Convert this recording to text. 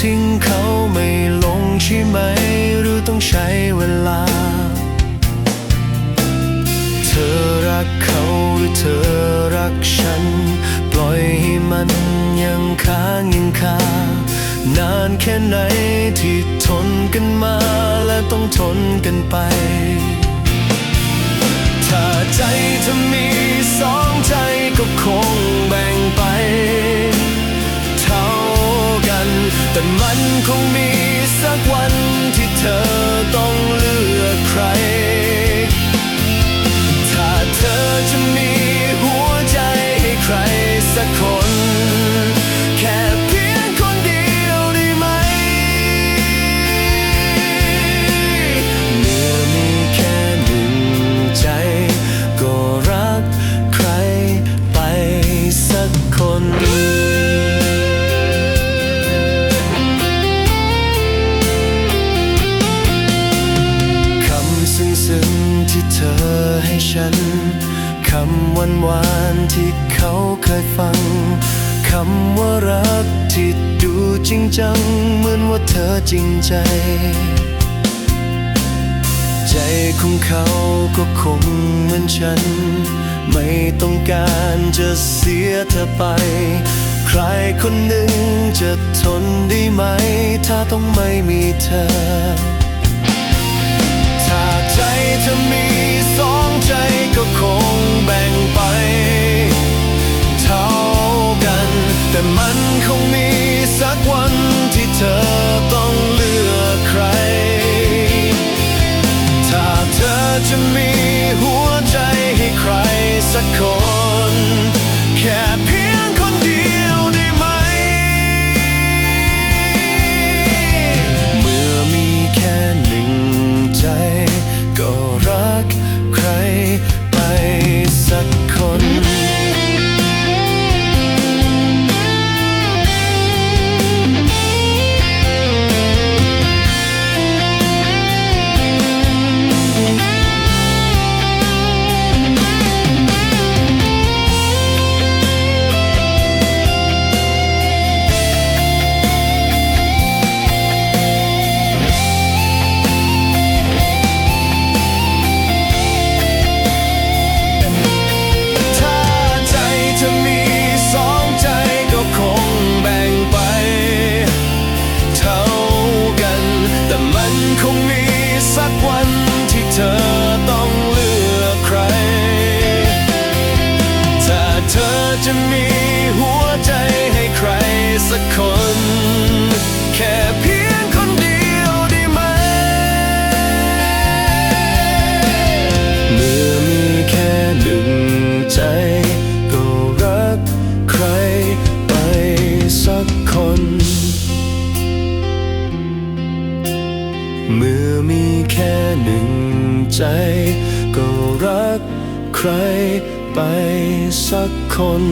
ทิ้งเขาไม่ลงใช่ไหม หรือต้องใช้เวลา เธอรักเขาหรือเธอรักฉัน ปล่อยให้มันยังค้างยังคานานแค่ไหนที่ทนกันมาและต้องทนกันไป ถ้าใจเธอมีสองใจก็คง คงมีสักวันที่เธอ วานวานที่เขาเคยฟังคำว่ารักที่ดูจริงจัง เหมือนว่าเธอจริงใจ ใจของเขาก็คงเหมือนฉัน ไม่ต้องการจะเสียเธอไป ใครคนหนึ่งจะทนได้ไหม ถ้าต้องไม่มีเธอ จะมีหัวใจให้ใครสักคน แค่เพียงคนเดียวได้ไหม เมื่อมีแค่หนึ่งใจ ก็รักใครไปสักคน จะมีหัวใจให้ใครสักคน แค่เพียงคนเดียวได้ไหม เมื่อมีแค่หนึ่งใจ ก็รักใครไปสักคน เมื่อมีแค่หนึ่งใจ ก็รักใคร ไปสักคน